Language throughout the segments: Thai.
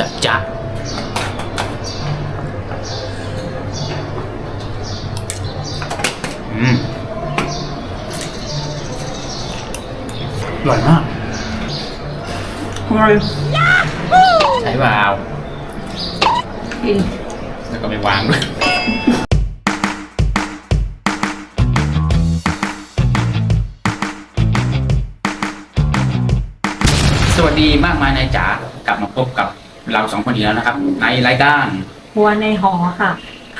จัดจ้ะอืมอร่อยมากอร่อยใช่เปล่ากินแล้วก็ไม่วางด้วยสวัสดีมากมายนายจ๋ากลับมาพบกับ เราสองคนอีกแล้วนะครับ ในรายการหัวในหอค่ะ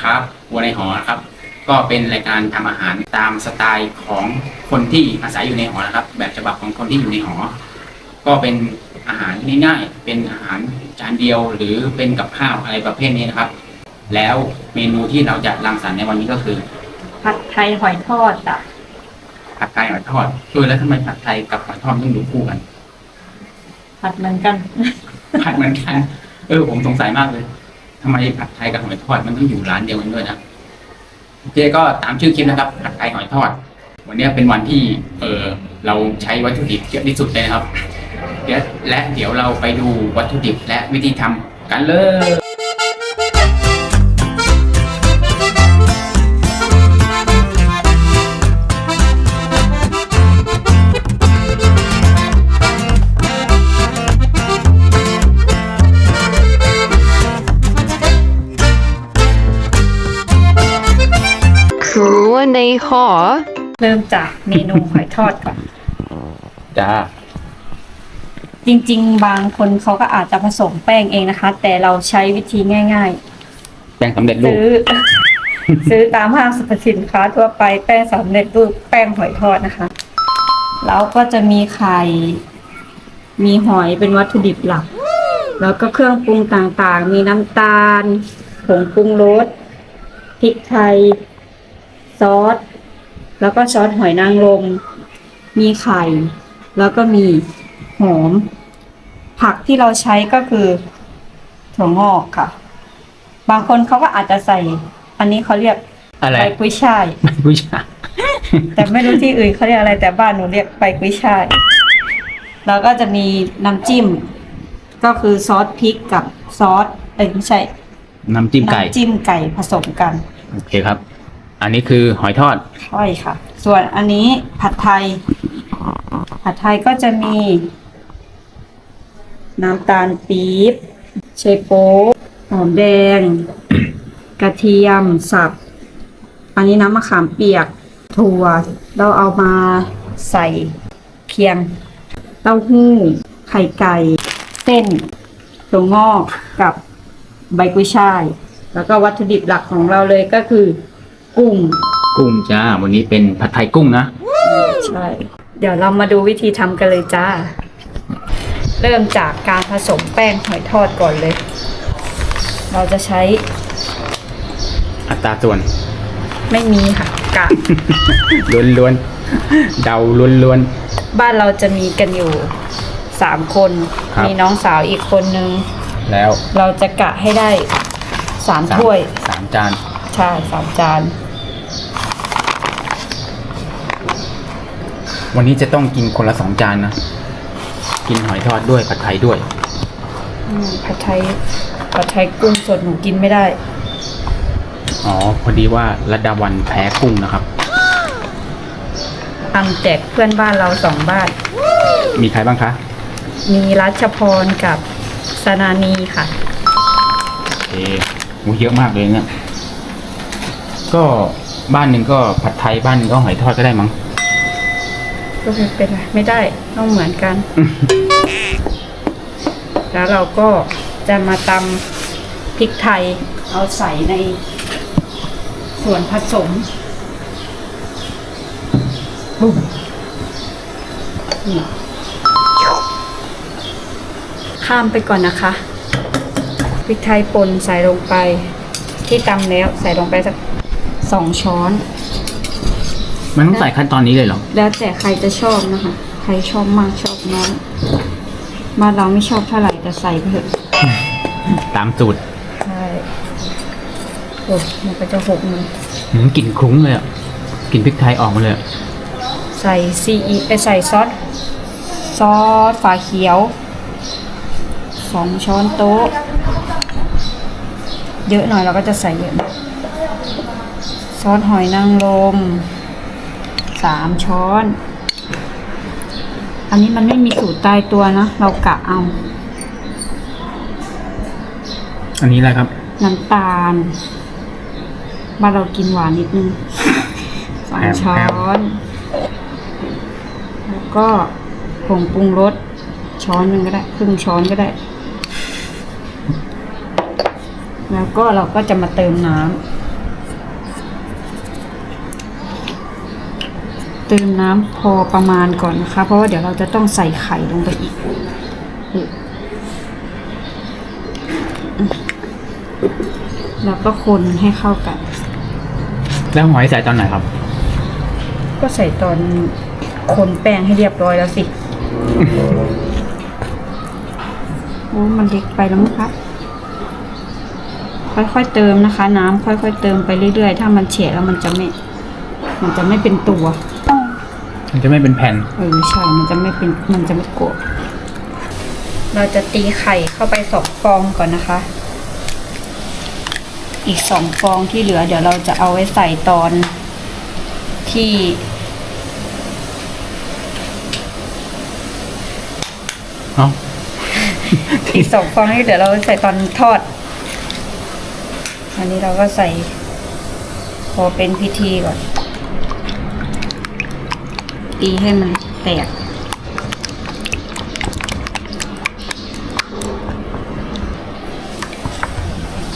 ครับวัวในหอนะครับ ก็เป็นรายการทำอาหารตามสไตล์ของคนที่อาศัยอยู่ในหอนะครับ แบบฉบับของคนที่อยู่ในหอ ก็เป็นอาหารง่ายๆเป็นอาหารจานเดียวหรือเป็นกับข้าวอะไรประเภทนี้นะครับ แล้วเมนูที่เราจะรังสรรค์ในวันนี้ก็คือ ผัดไทยหอยทอดจ้ะผัดไทยหอยทอดเออแล้วทำไมผัดไทยกับหอยทอดต้องอยู่คู่กัน ผัดเหมือนกัน ผัดเหมือนกัน เออ ผมสงสัยมากเลยทำไมผัดไทยกับหอยทอดมันต้องอยู่ร้านเดียวกันด้วยนะโอเคก็ตามชื่อคลิปนะครับผัดไทยหอยทอด วันนี้เป็นวันที่ เออเราใช้วัตถุดิบเยอะที่สุดเลยนะครับและเดี๋ยวเราไปดูวัตถุดิบและวิธีทำกันเลย ในหอ เริ่มจากเมนูหอยทอดก่อน จ้า จริง ๆ บางคนเขาก็อาจจะผสมแป้งเองนะคะ แต่เราใช้วิธีง่าย แป้งสำเร็จๆ รูปซื้อ ซื้อตามห้างสรรพสินค้าทั่วไปแป้งสำเร็จรูปแป้งหอยทอดนะคะ แล้วก็จะมีไข่ มีหอยเป็นวัตถุดิบหลัก แล้วก็เครื่องปรุงต่างๆ มีน้ำตาล ผงปรุงรสพริกไทย ซอส แล้วก็ซอสหอยนางรม มีไข่ แล้วก็มีหอม ผักที่เราใช้ก็คือถั่วงอกค่ะ บางคนเขาก็อาจจะใส่ อันนี้เขาเรียกอะไรใบกุ้ยช่ายผู้ชาย แต่ไม่รู้ที่อื่นเขาเรียกอะไร แต่บ้านหนูเรียกใบกุ้ยช่าย แล้วก็จะมีน้ำจิ้ม ก็คือซอสพริกกับซอสเอ้ยไม่ใช่ น้ำจิ้มไก่ น้ำจิ้มไก่ผสมกัน โอเคครับ อันนี้คือหอยทอดใช่ค่ะ ส่วนอันนี้ผัดไทย ผัดไทยก็จะมี น้ำตาลปี๊บเชโป๊หอมแดง กระเทียมสับ อันนี้น้ำมะขามเปียก ถั่ว เราเอามาใส่เคียง เต้าหู้ ไข่ไก่ เส้นถั่วงอกกับใบกุยช่าย แล้วก็วัตถุดิบหลักของเราเลยก็คือ กุ้งกุ้งจ้า วันนี้เป็นผัดไทยกุ้งนะ ใช่ เดี๋ยวเรามาดูวิธีทำกันเลยจ้า เริ่มจากการผสมแป้งหอยทอดก่อนเลย เราจะใช้อัตราส่วน ไม่มีค่ะกะ ล้วนล้วนๆเดาล้วนล้วน บ้านเราจะมีกันอยู่สามคน ครับ มีน้องสาวอีกคนนึง ๆแล้วเราจะกะให้ได้สามสามถ้วย สามจาน ใช่สามจาน วันนี้จะต้องกินคนละสองจานนะ กินหอยทอดด้วยผัดไทยด้วย อืมผัดไทยผัดไทยกุ้งสดหนูกินไม่ได้ อ๋อ พอดีว่าระดาวันแพ้กุ้งนะครับ อันแจกเพื่อนบ้านเราสองบ้าน มีใครบ้างคะ มีรัชพรกับสนานีค่ะเอโหเยอะมากเลยเนี่ย ก็บ้านหนึ่งก็ผัดไทยบ้านหนึ่งก็หอยทอดก็ได้มั้งก็ไม่เป็นไรไม่ได้ต้องเหมือนกัน แล้วเราก็จะมาตำพริกไทย เอาใส่ในส่วนผสมบุ้มนี่ข้ามไปก่อนนะคะพริกไทยป่นใส่ลงไป ที่ตำแล้วใส่ลงไปสัก สองช้อน มันต้องใส่ขั้นตอนนี้เลยเหรอ แล้วแต่ใครจะชอบนะคะ ใครชอบมากชอบน้อยบ้านเราไม่ชอบเท่าไหร่แต่ใส่ไปเถอะตามสูตรใช่โอ้มันก็จะหกมันหืมกลิ่นคลุ้งเลยอะกลิ่นพริกไทยออกมาเลยอะใส่ซีอีไปใส่ซอสซอสฝาเขียวซสองช้อนโต๊ะ เยอะหน่อยเราก็จะใส่เยอะหน่อย ซอสหอยนางรมสามช้อน อันนี้มันไม่มีสูตรตายตัวนะ เรากะเอา อันนี้อะไรครับ น้ำตาล บ้านเรากินหวานนิดนึงสองแอมช้อแอมนแล้วก็ผงปรุงรสช้อนหนึ่งก็ได้ ครึ่งช้อนก็ได้ แล้วก็เราก็จะมาเติมน้ำ เติมน้ำพอประมาณก่อนนะคะ เพราะว่าเดี๋ยวเราจะต้องใส่ไข่ลงไปอีกอืมแล้วก็คนให้เข้ากัน แล้วหอยใส่ตอนไหนครับ ก็ใส่ตอนคนแป้งให้เรียบร้อยแล้วสิ โอ้มันเล็กไปแล้วมั้งครับค่อยๆเติมนะคะ น้ำค่อยๆเติมไปเรื่อยๆ ถ้ามันเฉะแล้วมันจะไม่ มันจะไม่เป็นตัว มันจะไม่เป็นแผ่น เออใช่ มันจะไม่เป็นมันจะไม่โกะเราจะตีไข่เข้าไปสองฟองก่อนนะคะ อีกสองฟองที่เหลือ เดี๋ยวเราจะเอาไว้ใส่ตอนที่เอ้าอีกสองฟองที่เดี๋ยวเราใส่ตอนทอด อันนี้เราก็ใส่พอเป็นพิธีก่อน ตีให้มันแตก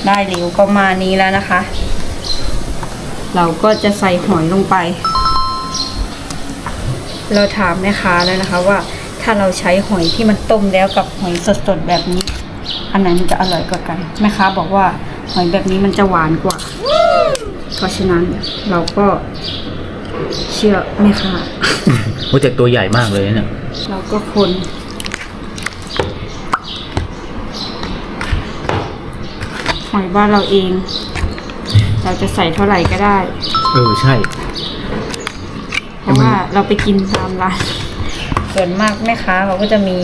ได้เหลวประมาณนี้แล้วนะคะ เราก็จะใส่หอยลงไป เราถามแม่ค้าแล้วนะคะว่าถ้าเราใช้หอยที่มันต้มแล้วกับหอยสดๆแบบนี้ อันไหนมันจะอร่อยกว่ากันแม่ค้าบอกว่าหอยแบบนี้มันจะหวานกว่า เพราะฉะนั้นเราก็ เชื่อแม่ค้าโปรเจกตัวใหญ่มากเลยเนี่ย เราก็คนหอยบ้านเราเอง เราจะใส่เท่าไหร่ก็ได้ เออใช่ เพราะว่าเราไปกินตามร้านส่วนมากแม่ค้าเขาก็จะมี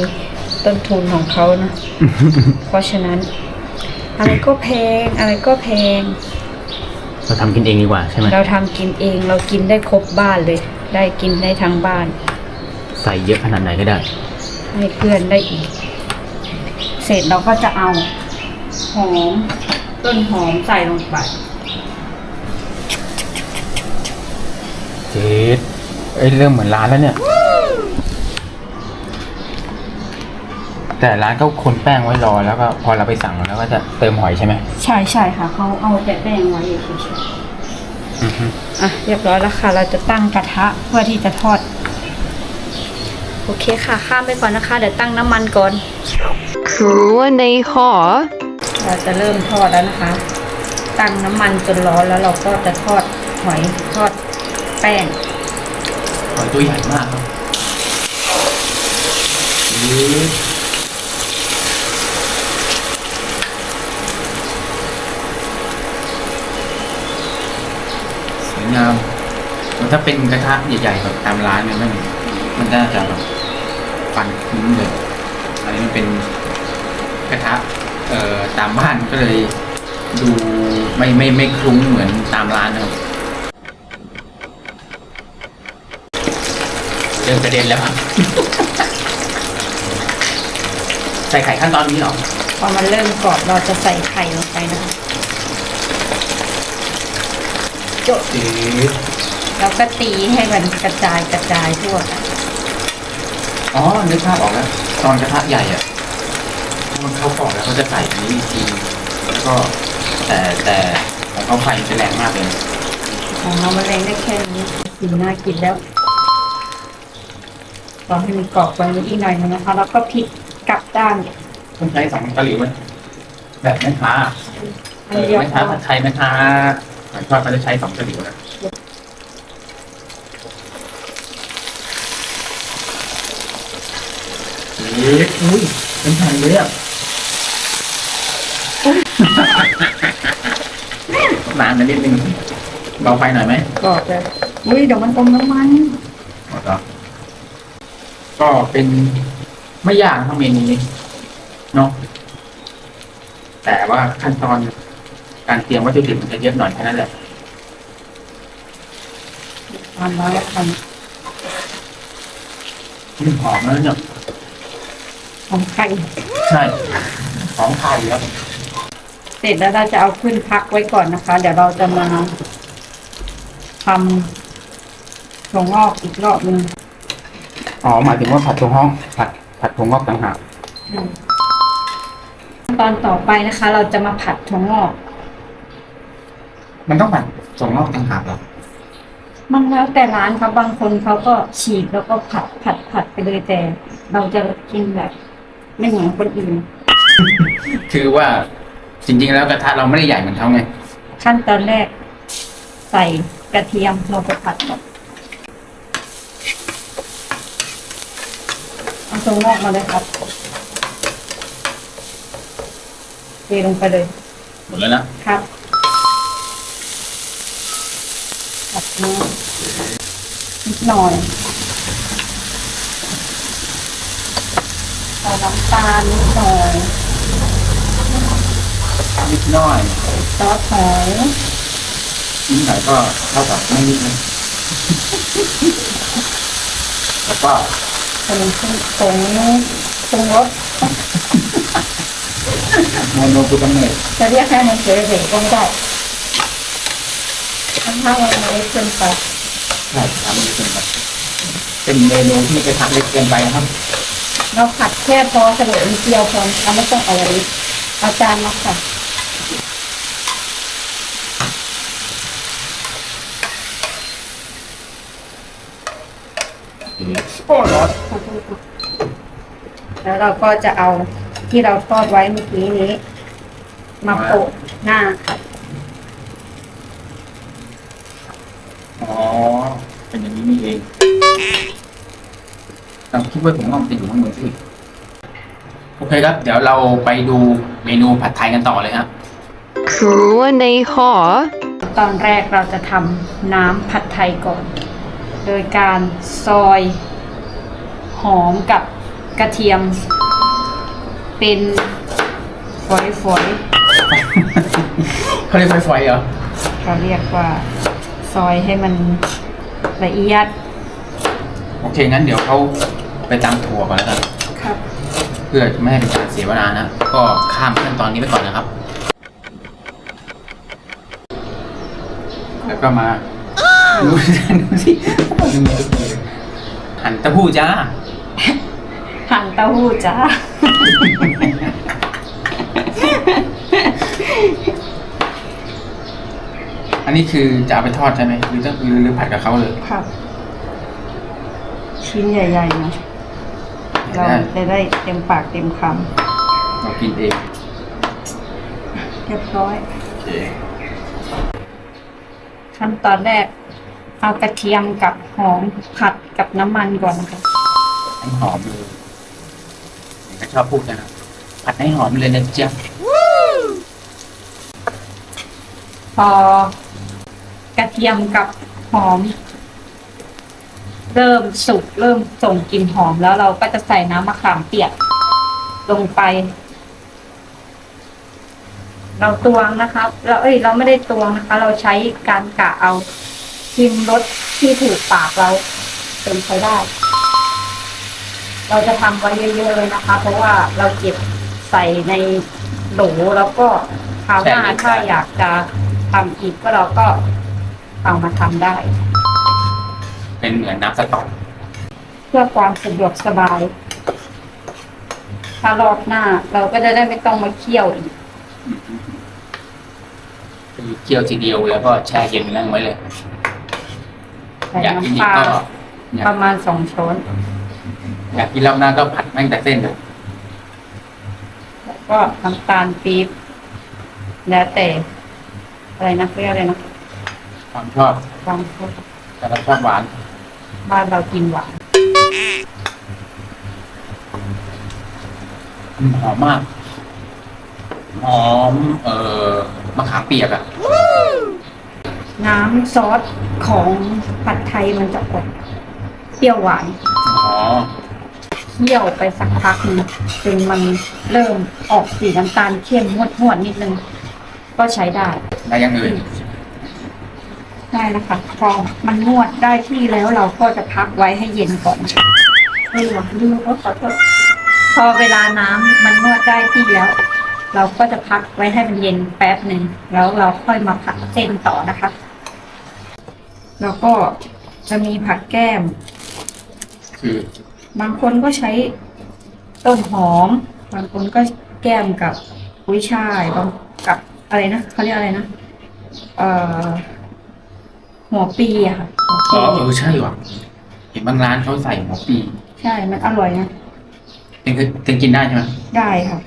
ต้นทุนของเขานะ เพราะฉะนั้น อะไรก็แพง อะไรก็แพง เราทำกินเองดีกว่าใช่ไหมเราทำกินเองเรากินได้ครบบ้านเลย ได้กินได้ทั้งบ้าน ใส่เยอะขนาดไหนก็ได้ ให้เพื่อนได้อีก เสร็จเราก็จะเอาหอมต้นหอมใส่ลงไป เจ๊เอ้ยเริ่มเหมือนร้านแล้วเนี่ย แต่ร้านก็คนแป้งไว้รอแล้วก็พอเราไปสั่งแล้วก็จะเติมหอยใช่ไหมใช่ใช่ค่ะเขาเอาแต่แป้งไว้เฉยอือฮึๆอะเรียบร้อยแล้วค่ะ เราจะตั้งกระทะเพื่อที่จะทอด โอเคค่ะ ข้ามไปก่อนนะคะ เดี๋ยวตั้งน้ำมันก่อน ครัวในหอ เราจะเริ่มทอดแล้วนะคะ ตั้งน้ำมันจนร้อนแล้วเราก็จะทอดหอยทอดแป้ง หอยตัวใหญ่มากครับสวย งามถ้าเป็นกระทะใหญ่ๆแบบตามร้านเนี่ยมันมันน่าจะแบบฟันคุ้มเลยอันนี้มันเป็นกระทะเอ่อตามบ้านก็เลย ดูไม่ไม่ไม่คลุ้งเหมือนตามร้านนะครับเริ่มกระเด็นแล้วใส่ไข่ขั้นตอนนี้หรอ พอมันเริ่มกรอบเราจะใส่ไข่ลงไปนะคะโจะจืดแล้วก็ตีให้มันกระจายกระจายทั่วกันอ๋อ นึกภาพออกแล้ว ตอนกระทะใหญ่อะถ้ามันเข้ากรอบแล้วเขาจะใส่อันนี้อีกทีแล้วก็แต่แต่ของเขาไฟมันจะแรงมากเลย ของเรามะเร็งได้แค่นี้สีน่ากินแล้วรอให้มันกรอบกว่านี้อีกหน่อยนึงนะคะ แล้วก็พลิกกลับด้านต้องใช้สองตะหลิวไหมแบบแม่ค้าเออันอเดียวแม่พค้าอผัดไทยแม่ค้า หอยทอดเขาจะใช้สองตะหลิวนะเอ๊ะอุ้ยเป็นแผ่นเลยอะนานไปนิดนึงเบาไฟหน่อยไหมกรอบเลยอุ้ยเดี๋ยวมันอมน้ำมันหมดแล้วก็เป็นไม่ยากทำเมนูนี้เนาะแต่ว่าขั้นตอน การเตรียมวัตถุดิบมันจะเยอะหน่อยแค่นั้นแหละทำแล้วทอืมหอมแล้วเนี่ยำทำไข่ใช่หอมไข่แล้วเสร็จแล้วเราจะเอาขึ้นพักไว้ก่อนนะคะ เดี๋ยวเราจะมาทำถั่วงอกอีกรอบหนึงอ๋อหมายถึงว่าผัดถั่วห้องผัดผัดถั่วงอกต่างหากตอนต่อไปนะคะ เราจะมาผัดถั่วงอก มันต้องผัดถั่วงอกต่างหากเหรอมันแล้วแต่ร้านครับบางคนเขาก็ฉีกแล้วก็ผัดผัดผัดไปเลยแต่ เราจะกินแบบ ไม่เหมือนคนอื่น คือว่าจริง ๆ แล้วกระทะเราไม่ได้ใหญ่เหมือนเขาไงขั้นตอนแรก ใส่กระเทียมเราไปผัดก่อนเอาถั่วงอกมาเลยครับเทลงไปเลย หมดแล้วนะครับ ผัด น้ำนิดหน่อยใส่น้ำตาลนิดหน่อยนิดหน้อยซอสหอยนิดหน่อยก็เท่ากับไม่นิดนะแล้วก็ผงผงผงปรุงรสโมโนกุตาเมตจะเรียกให้มันเฉยๆก็ไม่ได้ ทั้งถ้ามันเล็กเกินไปใช่ทำดีเกินไปเป็นเมนูที่กระทะเล็กเกินไปนะครับ เราผัดแค่พอเสลนิดเดียวพอเราไม่ต้องเอาอะไรเอาจานมาค่ะโอ้ร้อนแล้วเราก็จะเอาที่เราทอดไว้เมื่อกี้นี้ มาโปะหน้าค่ะ อ๋อ เป็ นอย่างนี้นี่เองเราคิดว่าผมต้องจะอยู่ข้างบนสิโอเคครับ เดี๋ยวเราไปดูเมนูผัดไทยกันต่อเลยครับครัวในหอตอนแรกเราจะทำน้ำผัดไทยก่อน โดยการซอย หอมกับกระเทียม เป็นฝอยๆเขาเรียกไฟๆเหรอ เขาเรียกว่าซอยให้มัน ละเอียด โอเค งั้นเดี๋ยวเขาไปตำถั่วก่อนแล้วกัน ครับ เพื่อไม่ให้เป็นการเสียเวลานะ ก็ข้ามขั้นตอนนี้ไปก่อนนะครับ แล้วก็มาดูดูสิหั่นเต้าหู้จ้า หั่นเต้าหู้จ้า อันนี้คือจะเอาไปทอดใช่ไหมหรือจะหรือหรือผัดกับเขาเลยครับชิ้นใหญ่ๆนะเราจะได้เต็มปากเต็มคเรากินเองำเรียบร้อยโอเคขั้นตอนแรกเอากระเทียมกับหอมผัดกับน้ำมันก่อนค่ะให้หอมเลยผมก็ชอบพูดนะครับผัดให้หอมเลยนะจ๊ะพอกระเทียมกับหอม เริ่มสุกเริ่มส่งกลิ่นหอมแล้วเราก็จะใส่น้ำมะขามเปียกลงไป เราตวงนะคะเราเอ้ย เราไม่ได้ตวงนะคะ เราใช้การกะเอาชิมรสที่ถูกปากเราเป็นไปได้ เราจะทำไว้เยอะๆเลยนะคะ เพราะว่าเราเก็บใส่ในโหลแล้วก็คราวหน้าถ้าอยากจะทำอีกก็เราก็ เอามาทำได้ เป็นเหมือนน้ำสต๊อกเพื่อความสะดวกสบาย ถ้ารอบหน้า เราก็จะได้ไม่ต้องมาเคี่ยวอีกคือเคี่ยวทีเดียวแล้วก็แช่เย็นนั่งไว้เลย ใส่อยากกินน้ำอีปกลาก็อยาปกระมาณสองช้อนอยากกินรอบหน้าก็ผัดแม่งแต่เส้นเลยแล้วก็น้ำตาลปี๊บแล้วแต่อะไรนะเรียกอะไรนะ ความชอบ ความชอบแต่เราชอบหวาน บ้านเรากินหวานอืมหอมมาก หอม เอ่อมะขามเปียกอะน้ำซอสของผัดไทยมันจะออกเปรี้ยวหวานอ๋อ เคี่ยวไปสักพักหนึงจนมันเริ่มออกสีน้ำตาลเข้มงวดงวดๆนิดนึง ก็ใช้ได้ ได้อยังอื่น ได้นะคะพอมันนวดได้ที่แล้วเราก็จะพักไว้ให้เย็นก่อนเฮ้ยว่ะลืมก็ขอโทษพอเวลาน้ำมันนวดได้ที่แล้ว เราก็จะพักไว้ให้มันเย็นแป๊บหนึ่งแล้วเราค่อยมาผัดเส้นต่อนะคะ แล้วก็จะมีผักแก้มบางคนก็ใช้ต้นหอม บางคนก็แก้มกับกุ้ยช่ายบางกับอะไรนะเขาเรียกอะไรนะเอ่อ หัวปีอะค่ะหัวอ๋อปีเออใช่ว่ะเห็นบางร้านเขาใส่หัวปีใช่มันอร่อยนะเป็นคือเป็นกินได้ใช่ไหมได้ค่ะ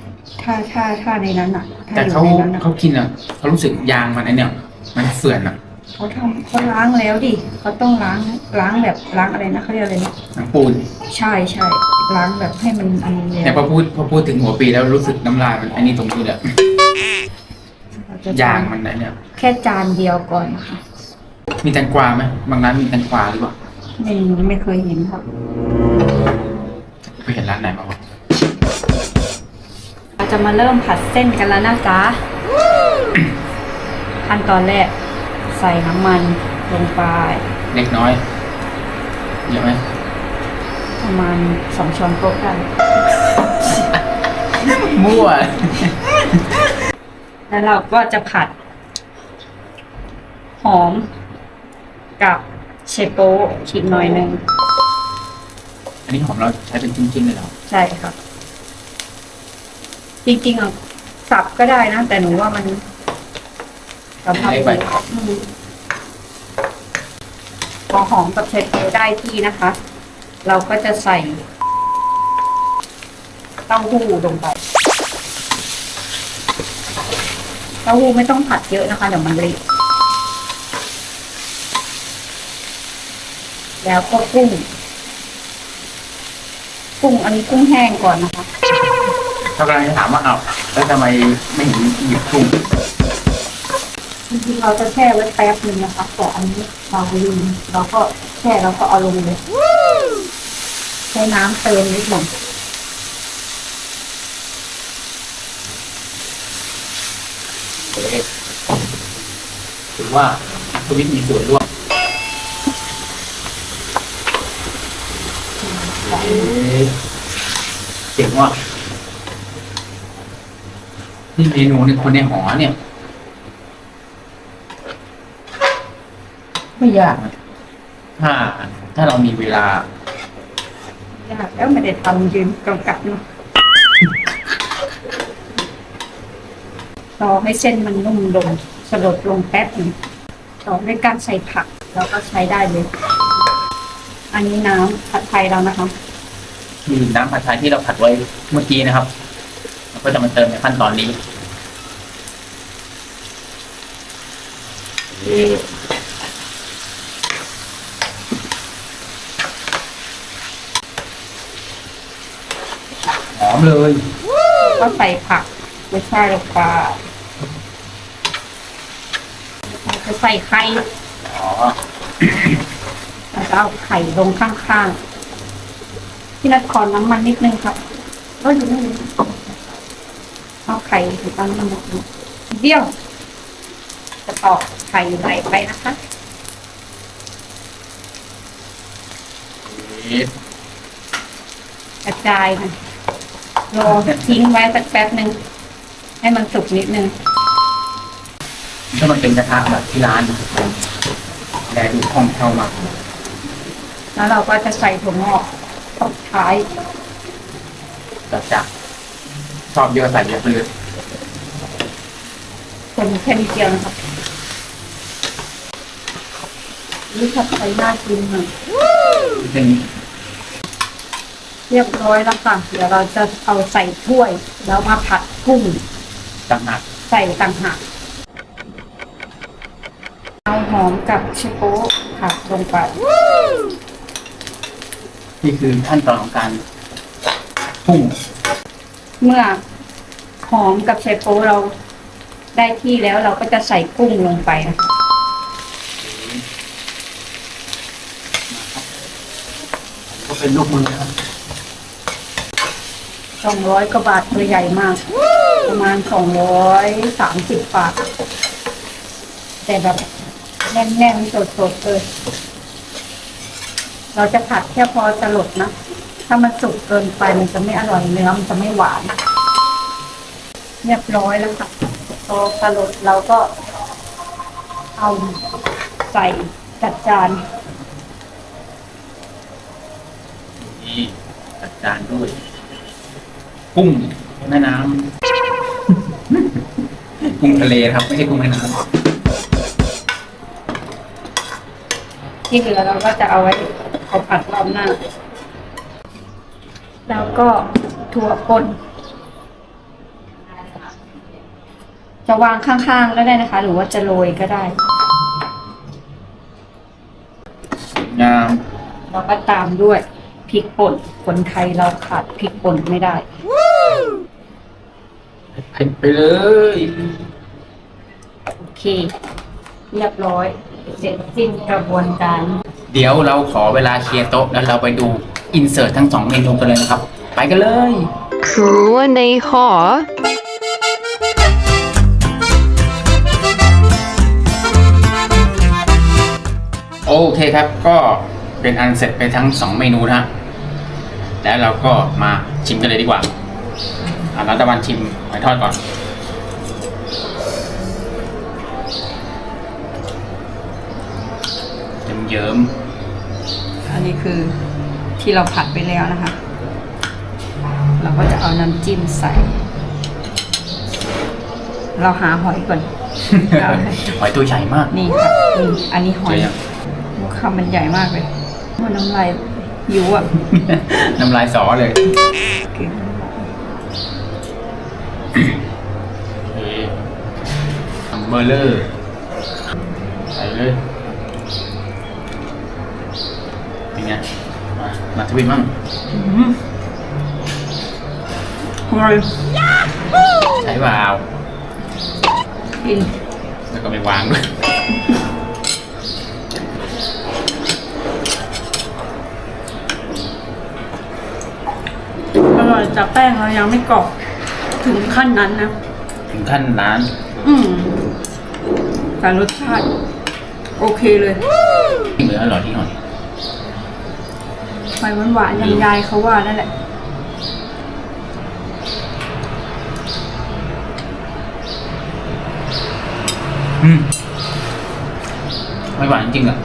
ถ้าถ้าถ้าในนั้นอะถ้าแต่อยู่เขาในนั้นอะเขากินอะเขารู้สึกยางมันไอ้เนี่ย มันเฟื่อนอะเขาทำเขาล้างแล้วดิเขาต้องล้างล้างแบบล้างอะไรนะเขาเรียกอะไรนะหนังปูนใช่ใช่ล้างแบบให้มันอันนี้แต่แล้วพอพูดพอพูดถึงหัวปีแล้วรู้สึกน้ำลายมันอันนี้ตรงนี้แหละเราจะยางมันไอ้เนี่ย แค่จานเดียวก่อนนะคะ มีแตงกวาไหมบางร้านมีแตงกวาหรือเปล่าไม่ไม่เคยเห็นครับ ไปเห็นร้านไหนมาวะเราจะมาเริ่มผัดเส้นกันแล้วนะจ๊ะ ขั้นตอนแรก ใส่น้ำมันลงไปเล็กน้อยเยอะไหมประมาณสองช้อนโต๊ะได้มั่วแล้วเราก็จะผัด หอม กับเชโป๊อีกหน่อยหนึ่งอันนี้ของเราใช้เป็นชิ้นๆเลยเหรอใช่ครับ จริงๆอะสับก็ได้นะ แต่หนูว่ามันกะเพราอืมพอหอมกับเชโป๊ได้ที่นะคะ เราก็จะใส่เต้าหู้ลงไป เต้าหู้ไม่ต้องผัดเยอะนะคะเดี๋ยวมันเละ แล้วก็กุ้ง กุ้งอันนี้กุ้งแห้งก่อนนะคะเขากำลังจะถามว่าเอาแล้วทำไมไม่เห็นหยิบกุ้งจริงๆเราจะแช่ไว้แป๊บนึงนะคะแต่อันนี้เราลืมเราก็แช่แล้วก็เอาลงเลยใช้น้ำเติมนิดหน่อยเอ๊ะถือว่าทวิตมีส่วนร่วมเอ๊ะเจ๋งว่ะนี่เมนูในคนในหอเนี่ย ไม่ยากนะถ้า ถ้าเรามีเวลา ยากแล้วไม่ได้ทำยืนกำกับเนาะรอให้เส้นมันนุ่มลงสลดลงแป๊บหนึงต่อด้วยการใส่ผักเราก็ใช้ได้เลย อันนี้น้ำผัดไทยเรานะคะ มีน้ำผัดไทยที่เราผัดไว้เมื่อกี้นะครับเราก็จะมาเติมในขั้นตอนนี้เอ๊ะหอมเลยก็ใส่ผักกุ้ยช่ายลงไปเราจะใส่ไข่อ๋อแล้วก็เอาไข่ลงข้างๆ พี่นัดขอน้ำมันนิดนึงครับก็อยู่นี่เลยเอาไข่ถึงตอนน้ำมันนิดเดียว จะตอกไข่ไหลไปนะคะเอ๊ะกระจายค่ะรอทิ้งไว้สักแป๊บหนึ่งให้มันสุกนิดนึงถ้ามันเป็นกระทะแบบที่ร้านแลดูคล่องแคล่วมากแล้วเราก็จะใส่ถั่วงอก ตบท้ายก็จะชอบเยอะใส่เยอะไปเลยคนแค่นิดเดียวนะครับนี่ผัดไทยน่ากินมากเป็นเรียบร้อยแล้วค่ะ เดี๋ยวเราจะเอาใส่ถ้วย แล้วมาผัดกุ้งต่างหากใส่ต่างหากเอาหอมกับเชโป๊ผัดลงไป นี่คือขั้นตอนของการพุ่งเมื่อหอมกับเชโป๊เราได้ที่แล้วเราก็จะใส่กุ้งลงไปนะคะก็เป็นลูกมือนะครับสองร้อยกว่าบาทตัวใหญ่มาก ประมาณสองร้อยสามสิบบาท แต่แบบแน่นๆสดๆเลย เราจะผัดแค่พอสลดนะ ถ้ามันสุกเกินไปมันจะไม่อร่อยเนื้อมันจะไม่หวาน เรียบร้อยแล้วค่ะ พอสลดเราก็ เอาใส่จัดจานนี่จัดจานด้วยกุ้งแม่น้ำกุ้งทะเลครับ ไม่ใช่กุ้งแม่น้ที่เหลือเราก็จะเอาไว้ เอาผัดรอบหน้า แล้วก็ถั่วป่น จะวางข้างๆก็ได้นะคะ หรือว่าจะโรยก็ได้ำงามแล้วก็ตามด้วยพริกป่น คนไทยเราขาดพริกป่นไม่ได้ เผ็ดไปเลย โอเค เรียบร้อย เสร็จสิ้นกระบวนการ เดี๋ยวเราขอเวลาเคลียร์โต๊ะแล้วเราไปดูอินเสิร์ตทั้งสองเมนูกันเลยนะครับ ไปกันเลย ครัวในหอ โอเคครับก็เป็นอันเสร็จไปทั้งสองเมนูนะฮะแล้วเราก็มาชิมกันเลยดีกว่าอะรัตะวันชิมหอยทอดก่อน เยิ้ม นนี้คือที่เราผัดไปแล้วนะคะ เราก็จะเอาน้ำจิ้มใส่ เราหาหอยก่อนๆหอยตัวใหญ่มาก นี่ค่ะนี่อันนี้หอยเจอยังลูกคำมันใหญ่มากเลยมันน้ำลายหิวอะ น้ำลายสอเลยเก่งเฮ้ทำเบอร์เลอร์ใส่เลยเป็นไง มามาทวินมั่งอร่อยใช้เปล่ากินแล้วก็ไปวางด้วยอร่อยแต่แป้งเรายังไม่กรอบถึงขั้นนั้นนะ ถึงขั้นร้าน อืมแต่รสชาติ โอเคเลยเหลืออร่อยที่หน่อย หอยหวานๆอย่างยายเขาว่านั่นแหละ อืมไม่หวานจริงๆอะ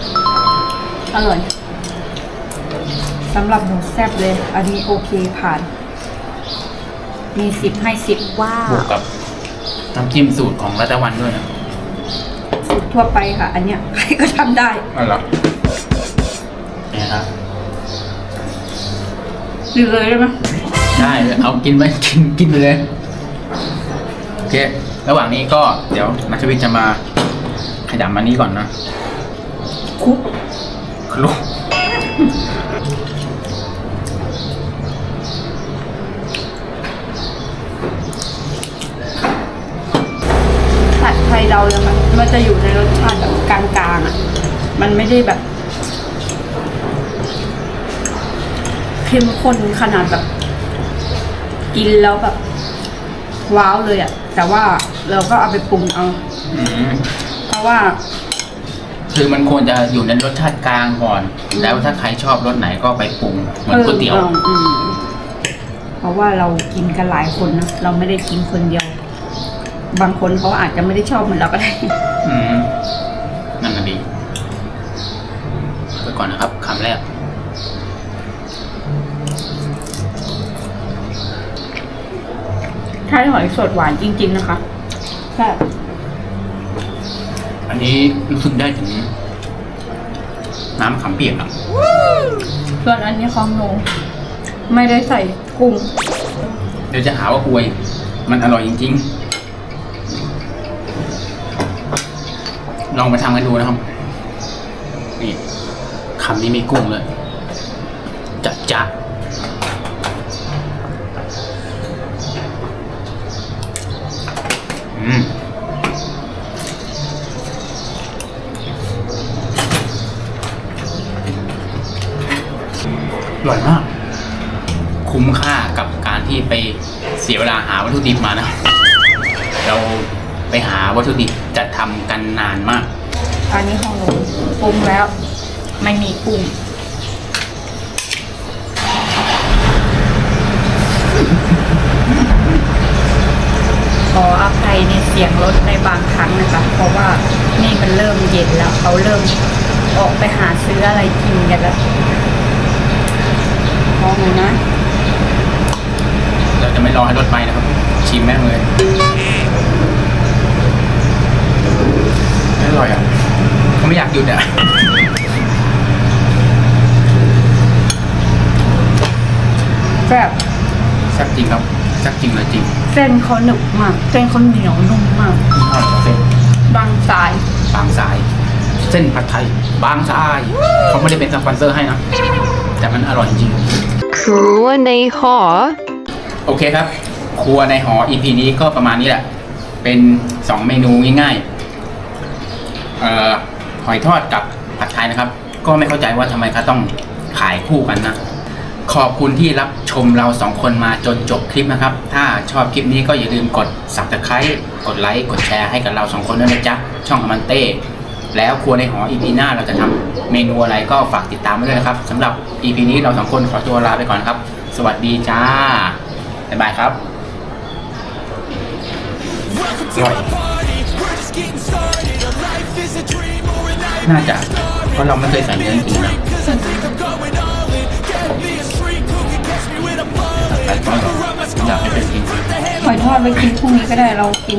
อร่อยสำหรับหมูแซ่บเลย อันนี้โอเคผ่าน มีสิบให้สิบว้าบวกกับน้ำจิ้มสูตรของรัตะวันด้วยนะสุดทั่วไปค่ะ อันเนี้ยใครก็ทำได้อ๋อเหรอเนี่ยครับ ดีเลยได้ไหมได้เอากินไปกินกินไปเลยโอเคระหว่างนี้ก็เดี๋ยวนัทวิทย์จะมาขยำอันนี้ก่อนนะคุกคลุกผัดไทยเราเนี่ยมันมันจะอยู่ในรสชาติแบบกลางๆอะ มันไม่ได้แบบ เข้มข้นขนาดแบบ กินแล้วแบบ ว้าวเลยอะ แต่ว่าเราก็เอาไปปรุงเอา อืมเพราะว่า คือมันควรจะอยู่ในรสชาติกลางก่อน แล้วถ้าใครชอบรสไหนก็ไปปรุงเหมือนก๋วยเตี๋ยว อออืมเพราะว่าเรากินกันหลายคนนะเราไม่ได้กินคนเดียว บางคนเขาอาจจะไม่ได้ชอบเหมือนเราก็ได้ อืม ใช่หอยสดหวานจริง ๆ นะคะใช่อันนี้รู้สึกได้ถึงน้ำมะขามเปียกอะส่วนอันนี้ของหนูไม่ได้ใส่กุ้งเดี๋ยวจะหาว่าอวย มันอร่อยจริง ๆ ลองไปทำกันดูนะครับ นี่คำนี้มีกุ้งเลยจัดจ้ะ ร่อยมาก คุ้มค่ากับการที่ไปเสียเวลาหาวัตถุดิบมานะ เราไปหาวัตถุดิบจะทำกันนานมาก อันนี้ของหนูปรุงแล้ว ไม่มีกุ้งขออภัยในเสียงรถในบางครั้งนะคะ เพราะว่านี่มันเริ่มเย็นแล้วเขาเริ่มออกไปหาซื้ออะไรกินกันแล้ว มองหนูนะ เราจะไม่รอให้รถไปนะครับ ชิมแม่งเลยไม่อร่อยอะเขาไม่อยากหยุดอะแซ่บแซ่บจริงครับแซ่บจริงเลยจริงเส้นเขาหนึบมาก เส้นเขาเหนียวนุ่มมากยี่ห้ออะไรวะเส้นบางสาย บางสาย เส้นผัดไทย บางสาย เขาไม่ได้เป็นสปอนเซอร์ให้นะ แต่มันอร่อยจริง ครัวในหอ โอเคครับ ครัวในหอ EP นี้ก็ประมาณนี้แหละ เป็นสองเมนูง่ายๆเอ่อหอยทอดกับผัดไทยนะครับ ก็ไม่เข้าใจว่าทำไมเขาต้องขายคู่กันนะ ขอบคุณที่รับชมเราสองคนมาจนจบคลิปนะครับ ถ้าชอบคลิปนี้ก็อย่าลืมกด subscribe กดไลค์ กดแชร์ให้กับเราสองคนด้วยนะจ๊ะ ช่องอมันเต้ แล้วครัวในหอ EP หน้าเราจะทำเมนูอะไรก็ฝากติดตามไว้ด้วยนะครับสำหรับ EP นี้เราสองคนขอตัวลาไปก่อนครับ สวัสดีจ้า บ๊ายบายครับน่าจะ เพราะเราไม่เคยใส่เนื้อจริงๆนะต่ก็อยากให้เป็นจริงหอยทอดไปกินพรุ่งนี้ก็ได้เรากิน